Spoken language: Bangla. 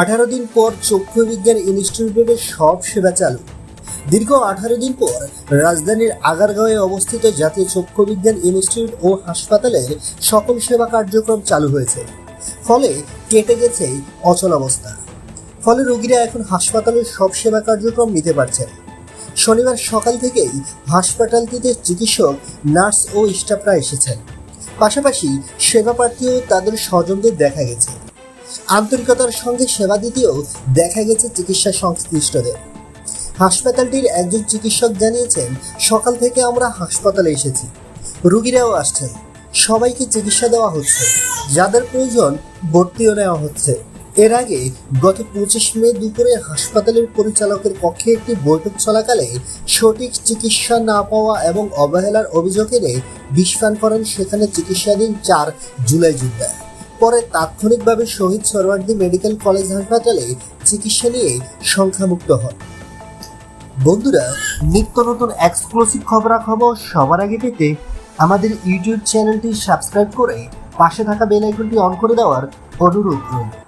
আঠারো দিন পর চক্ষু বিজ্ঞান ইনস্টিটিউটের সব সেবা চালু। দীর্ঘ আঠারো দিন পর রাজধানীর আগারগাঁওয়ে অবস্থিত জাতীয় চক্ষু বিজ্ঞান ইনস্টিটিউট ও হাসপাতালের সকল সেবা কার্যক্রম চালু হয়েছে। ফলে কেটে গেছে অচল অবস্থা। ফলে রোগীরা এখন হাসপাতালের সব সেবা কার্যক্রম নিতে পারছেন। শনিবার সকাল থেকেই হাসপাতালটিতে চিকিৎসক, নার্স ও স্টাফরা এসেছেন। পাশাপাশি সেবা প্রার্থী তাদের স্বজনদের দেখা গেছে। আন্তরিকতার সঙ্গে সেবা দিতেও দেখা গেছে চিকিৎসা সংশ্লিষ্টদের। হাসপাতালটির একজন চিকিৎসক জানিয়েছেন, সকাল থেকে আমরা হাসপাতালে এসেছি। রুগীরাও আসছেন। সবাইকে চিকিৎসা দেওয়া হচ্ছে। যাদের প্রয়োজন ভর্তিও নেওয়া হচ্ছে। এর আগে গত পঁচিশ মে দুপুরে হাসপাতালের পরিচালকের পক্ষে একটি বৈঠক চলাকালে সঠিক চিকিৎসা না পাওয়া এবং অবহেলার অভিযোগ এনে বিস্ফান করেন সেখানে চিকিৎসাধীন চার জুলাই যোদ্ধা। পরে তাৎক্ষণিকভাবে শহীদ সরওয়ার্দী মেডিকেল কলেজ হাসপাতালে চিকিৎসা নিয়ে সংখ্যামুক্ত হন। বন্ধুরা, নিত্য নতুন এক্সক্লুসিভ খবরাখবর সবার আগে পেতে আমাদের ইউটিউব চ্যানেলটি সাবস্ক্রাইব করে পাশে থাকা বেল আইকনটি অন করে দেওয়ার অনুরোধ রইল।